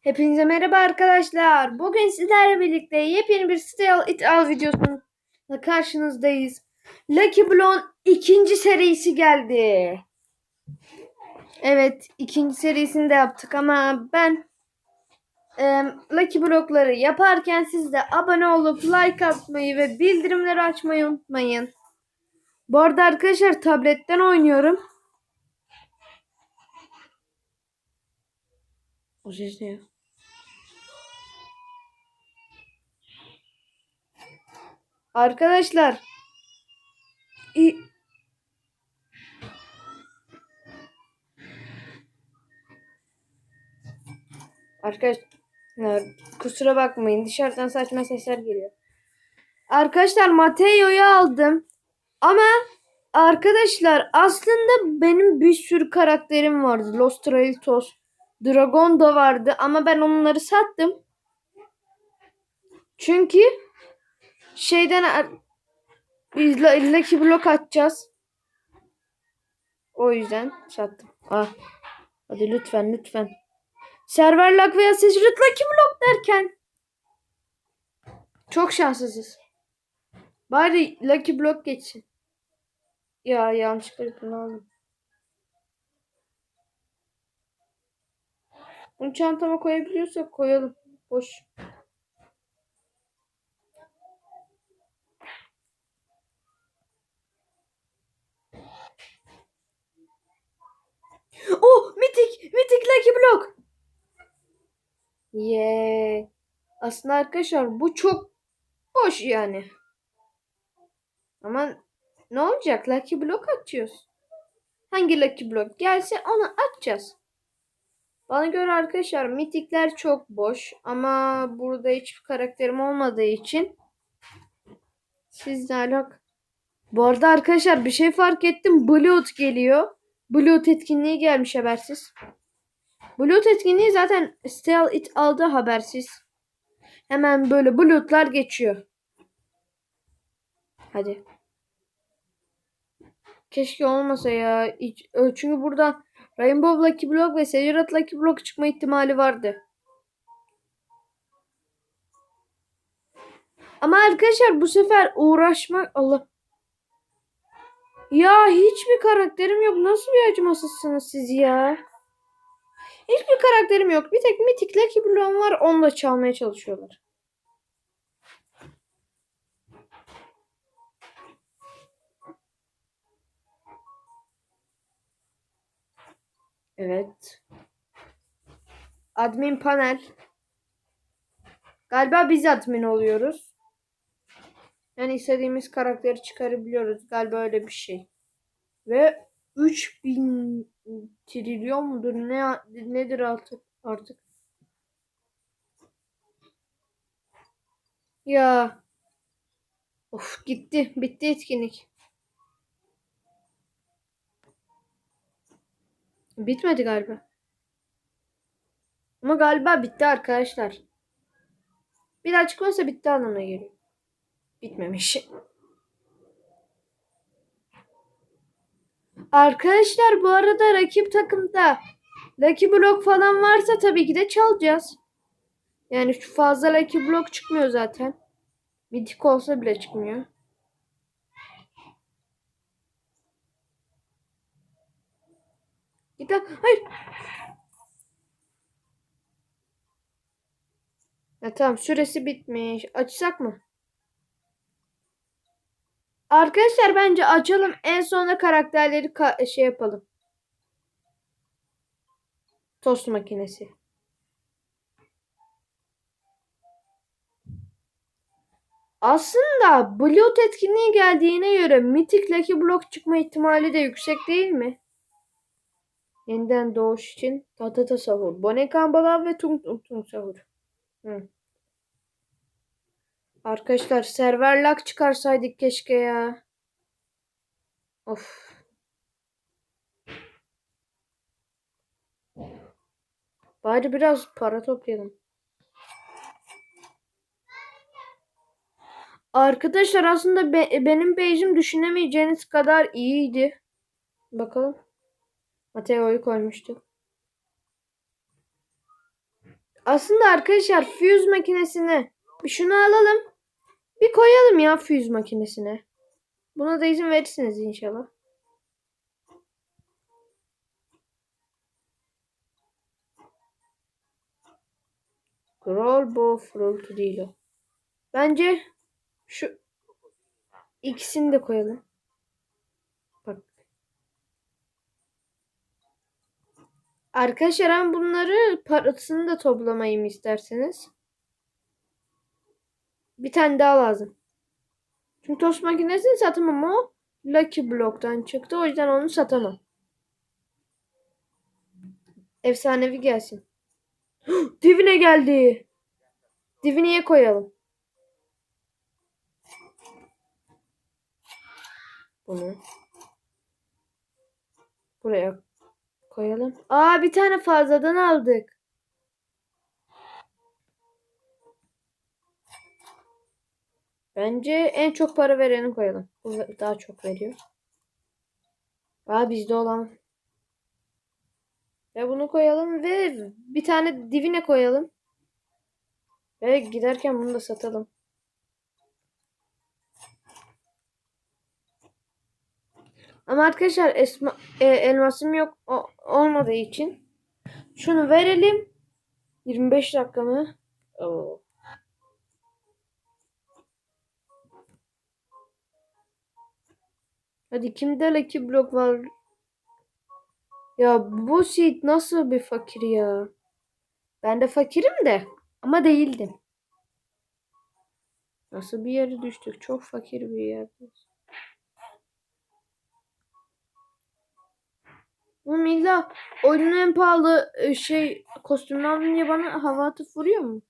Hepinize merhaba arkadaşlar. Bugün sizlerle birlikte yepyeni bir Stay It All videosuyla karşınızdayız. Lucky Block'un ikinci serisi geldi. Evet, ikinci serisini de yaptık ama ben e, Lucky Block'ları yaparken siz de abone olup like atmayı ve bildirimleri açmayı unutmayın. Bu arada arkadaşlar tabletten oynuyorum. O? Arkadaşlar. i- Arkadaşlar kusura bakmayın dışarıdan saçma sesler geliyor. Arkadaşlar Mateo'yu aldım. Ama arkadaşlar aslında benim bir sürü karakterim vardı. Los Trailtos, Dragon da vardı ama ben onları sattım. Çünkü şeyden La- Lucky Block atacağız. O yüzden sattım. Ah. Hadi lütfen lütfen. Server lock veya secret Lucky Block derken. Çok şanssızız. Bari Lucky Block geçsin. Ya yanlışlıkla kullandım. Bunu çantama koyabiliyorsak koyalım. Boş. Oh mitik mitik Lucky Block. Yeah. Aslında arkadaşlar bu çok boş yani. Ama ne olacak? Lucky Block atıyoruz. Hangi Lucky Block gelse onu atacağız. Bana göre arkadaşlar mitikler çok boş. Ama burada hiçbir karakterim olmadığı için sizle alak. Bu arada arkadaşlar bir şey fark ettim. Blood geliyor. Blood etkinliği gelmiş habersiz. Blood etkinliği zaten Stell It aldı habersiz. Hemen böyle Blood'lar geçiyor. Hadi. Keşke olmasa ya. Hiç- Çünkü burada Rainbow Lucky Block ve Sejurat Lucky Block çıkma ihtimali vardı. Ama arkadaşlar bu sefer uğraşmak Allah. Ya hiçbir karakterim yok. Nasıl bir acımasızsınız siz ya? Hiçbir karakterim yok. Bir tek Lucky Block'um var. Onu da çalmaya çalışıyorlar. Evet. Admin panel. Galiba biz admin oluyoruz. Yani istediğimiz karakteri çıkarabiliyoruz. Galiba öyle bir şey. Ve 3000 trilyon mudur ne nedir artık artık. Ya. Of gitti. Bitti etkinlik. Bitmedi galiba. Ama galiba bitti arkadaşlar. Bir daha çıkmazsa bitti anlamına geliyor. Bitmemiş. Arkadaşlar bu arada rakip takımda Lucky Block falan varsa tabii ki de çalacağız. Yani şu fazla Lucky Block çıkmıyor zaten. Mitik olsa bile çıkmıyor. Lan. Hayır. Ya tamam süresi bitmiş. Açsak mı? Arkadaşlar bence açalım. En sonunda karakterleri ka- şey yapalım. Tost makinesi. Aslında Blood etkinliği geldiğine göre Mythic Lucky Block çıkma ihtimali de yüksek değil mi? Yeniden doğuş için Tatata Sahur, Bonekan Balav ve Tung Tung Tung Sahur. Hı. Arkadaşlar server lock çıkarsaydık keşke ya. Of. Bari biraz para toplayalım. Arkadaşlar aslında be- benim page'im düşünemeyeceğiniz kadar iyiydi. Bakalım. Mateo'yu koymuştuk. Aslında arkadaşlar fuse makinesine bir şunu alalım. Bir koyalım ya fuse makinesine. Buna da izin verirsiniz inşallah. Growl Bow Fruit değil o. Bence şu ikisini de koyalım. Bak. Arkadaşlar ben bunları parasını da toplamayı mı isterseniz? Bir tane daha lazım. Çünkü tost makinesini satamam o. Lucky Block'tan çıktı. O yüzden onu satamam. Efsanevi gelsin. Divine geldi. Divine'ye koyalım. Bunu. Buraya koyalım. Aa bir tane fazladan aldık. Bence en çok para vereni koyalım. Bu daha çok veriyor. Aa bizde olan. Ve bunu koyalım ve bir tane divine koyalım. Ve giderken bunu da satalım. Ama arkadaşlar esma, e, elmasım yok o, olmadığı için şunu verelim. 25 dakika mı? Oo. Hadi kimde Lucky Block var? Ya bu seed nasıl bir fakir ya? Ben de fakirim de ama değildim. Nasıl bir yere düştük? Çok fakir bir yerdeyiz. Oğlum illa oyunun en pahalı e, şey kostümünü diye bana hava atıp vuruyor mu?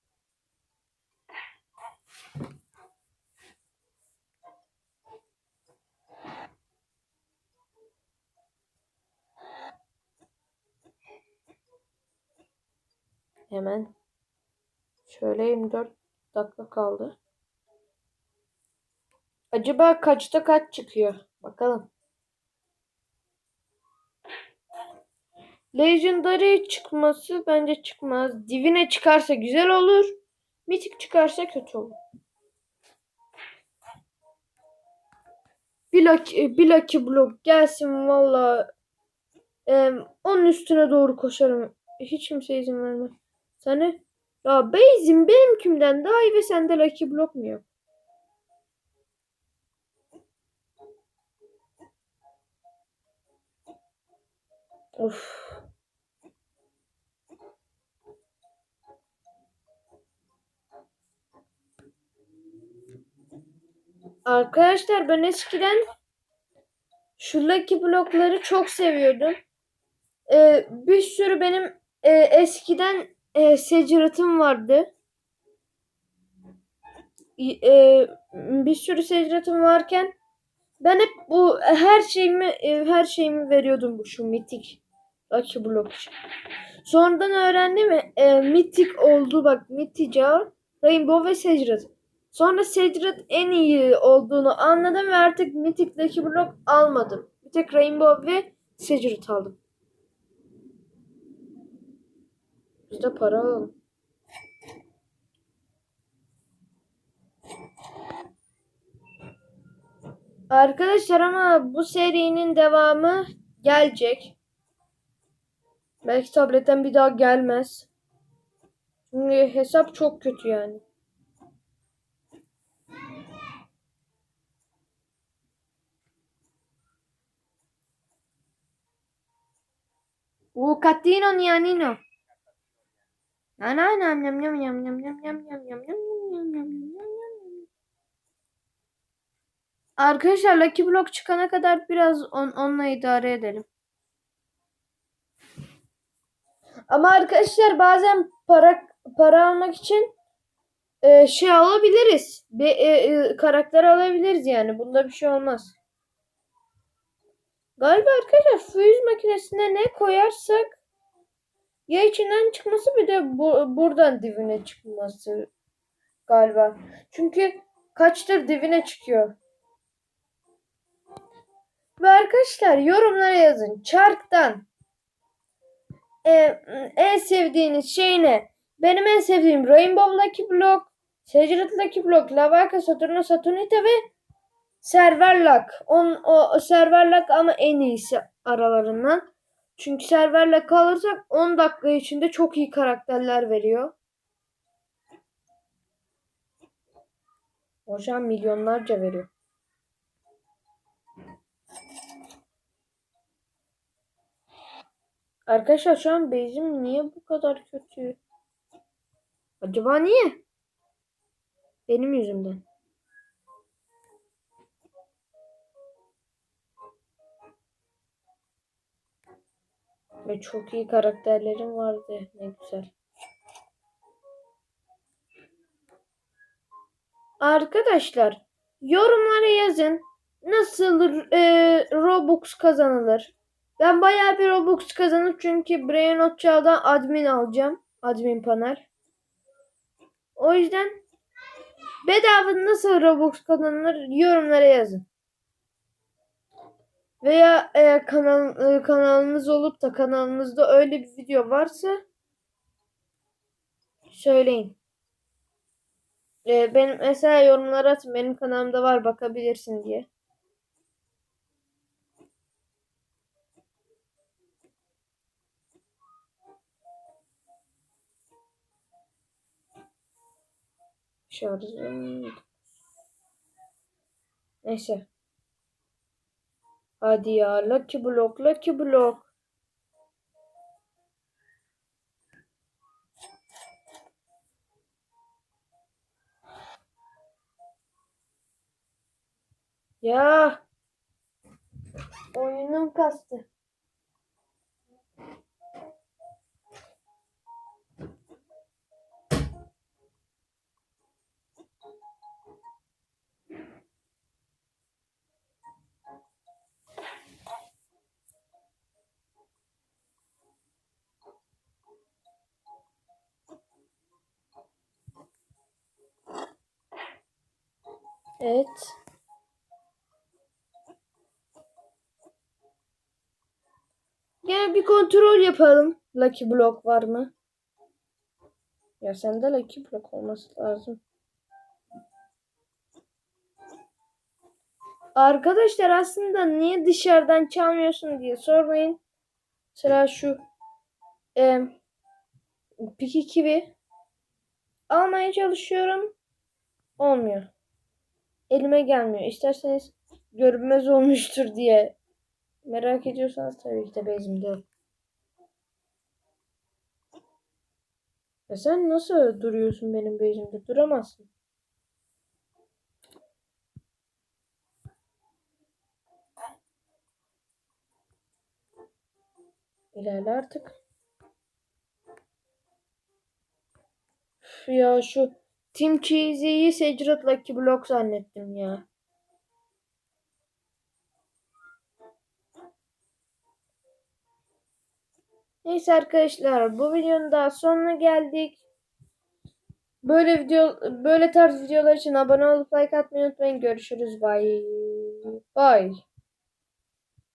Hemen. Şöyle 24 dakika kaldı. Acaba kaçta kaç çıkıyor? Bakalım. Legendary çıkması bence çıkmaz. Divine çıkarsa güzel olur. Mythic çıkarsa kötü olur. Bir lucky, bir lucky block gelsin valla. Ee, onun üstüne doğru koşarım. Hiç kimse izin vermez. Sana ya Beyzin benimkimden daha iyi ve sende Lucky Block mu yok? Of. Arkadaşlar ben eskiden şu Lucky Block'ları çok seviyordum. Ee, bir sürü benim e, eskiden e, Secret'ım vardı. E, bir sürü Secret'ım varken ben hep bu her şeyimi e, her şeyimi veriyordum bu şu mitik Lucky Block için. Sonradan öğrendim e, mitik oldu bak mitica Rainbow ve Secret. Sonra Secret en iyi olduğunu anladım ve artık mitik Lucky Block almadım. Bir tek Rainbow ve Secret aldım. Biz de para alalım. Arkadaşlar ama bu serinin devamı gelecek. Belki tabletten bir daha gelmez. Çünkü hesap çok kötü yani. U catino nianino. Ana nam nam nam nam nam nam nam nam nam nam nam nam Arkadaşlar Lucky Block çıkana kadar biraz on, onunla idare edelim. Ama arkadaşlar bazen para para almak için e, şey alabiliriz. Bir e, e, karakter alabiliriz yani. Bunda bir şey olmaz. Galiba arkadaşlar fuse makinesine ne koyarsak ya içinden çıkması bir de bu, buradan divine çıkması galiba. Çünkü kaçtır divine çıkıyor. Ve arkadaşlar yorumlara yazın. Çark'tan e, en sevdiğiniz şey ne? Benim en sevdiğim Rainbow Lucky Block, Secret Lucky Block, Lavaka, Saturno, Saturnita ve Server Luck. On, o, o Server Luck ama en iyisi aralarından. Çünkü Server Luck alırsak 10 dakika içinde çok iyi karakterler veriyor. An milyonlarca veriyor. Arkadaşlar şu an bezim niye bu kadar kötü? Acaba niye? Benim yüzümden. Ve çok iyi karakterlerim vardı. Ne güzel. Arkadaşlar yorumlara yazın. Nasıl e, Robux kazanılır? Ben bayağı bir Robux kazanıp çünkü Brain Hotcha'dan admin alacağım. Admin panel. O yüzden bedava nasıl Robux kazanılır yorumlara yazın. Veya eğer kanal, e, kanalınız olup da kanalınızda öyle bir video varsa söyleyin. E, benim mesela yorumlara atın benim kanalımda var bakabilirsin diye. Şarjım. Neyse. Hadi ya. Lucky Block. Lucky Block. Ya. Oyunum kastı. Evet. Gel bir kontrol yapalım. Lucky Block var mı? Ya sende Lucky Block olması lazım. Arkadaşlar aslında niye dışarıdan çalmıyorsun diye sormayın. Sıra şu e, Piki Kiwi almaya çalışıyorum. Olmuyor. Elime gelmiyor. İsterseniz görünmez olmuştur diye merak ediyorsanız tabii ki de bezimde. Ya sen nasıl duruyorsun benim bezimde? Duramazsın. İlerle artık. Üf ya şu Team Cheesy'yi Secret Lucky Block zannettim ya. Neyse arkadaşlar bu videonun daha sonuna geldik. Böyle video böyle tarz videolar için abone olup like atmayı unutmayın. Görüşürüz. Bye. Bye.